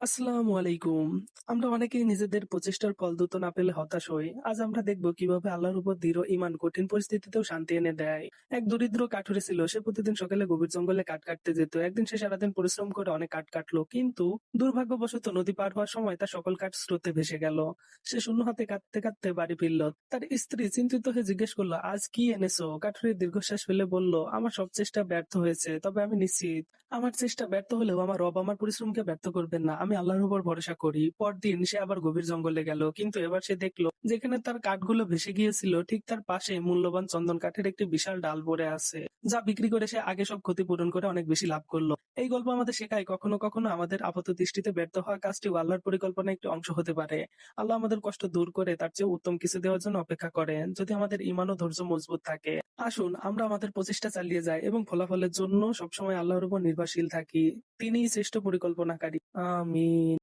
আসসালামু আলাইকুম। আমরা অনেকেই নিজেদের প্রচেষ্টার ফল দ্রুত না পেলে হতাশ হই। আজ আমরা দেখব কীভাবে আল্লাহর উপর দৃঢ় ঈমান কঠিন পরিস্থিতিতেও শান্তি এনে দেয়। এক দরিদ্র কাঠুরে ছিল। সে প্রতিদিন সকালে গভীর জঙ্গলে কাঠ কাটতে যেত। একদিন সে সারাদিন পরিশ্রম করে অনেক কাঠ কাটলো। কিন্তু দুর্ভাগ্যবশত নদী পার হওয়ার সময় তার সকল কাঠ স্রোতে ভেসে গেল। সে শূন্য হাতে কাঁদতে কাঁদতে বাড়ি ফিরল। তার স্ত্রী চিন্তিত হয়ে জিজ্ঞেস করল, আজ কি এনেছো? কাঠুরে দীর্ঘশ্বাস ফেলে বলল, আমার সব চেষ্টা ব্যর্থ হয়েছে। তবে আমি নিশ্চিত আমার চেষ্টা ব্যর্থ হলেও আমার রব আমার পরিশ্রমকে ব্যর্থ করবেন না। আমি আল্লাহর উপর ভরসা করি। পরদিন সে আবার গভীর জঙ্গলে গেল। কিন্তু এবার সে দেখল, যেখানে তার কাঠগুলো ভেসে গিয়েছিল, ঠিক তার পাশে মূল্যবান চন্দন কাঠের একটি বিশাল ডাল পড়ে আছে। যা বিক্রি করে সে আগে সব ক্ষতিপূরণ করে অনেক বেশি লাভ করল। এই গল্প আমাদের শেখায় কখনো কখনো আমাদের আপাত দৃষ্টিতে ব্যর্থ হওয়া কাজটিও আল্লাহর পরিকল্পনা একটি অংশ হতে পারে। আল্লাহ আমাদের কষ্ট দূর করে তার চেয়ে উত্তম কিছু দেওয়ার জন্য অপেক্ষা করেন, যদি আমাদের ঈমান ও ধৈর্য মজবুত থাকে। আসুন, আমরা আমাদের প্রচেষ্টা চালিয়ে যাই এবং ফলাফলের জন্য সবসময় আল্লাহর উপর নির্ভরশীল থাকি। তিনিই শ্রেষ্ঠ পরিকল্পনাকারী। আমিন।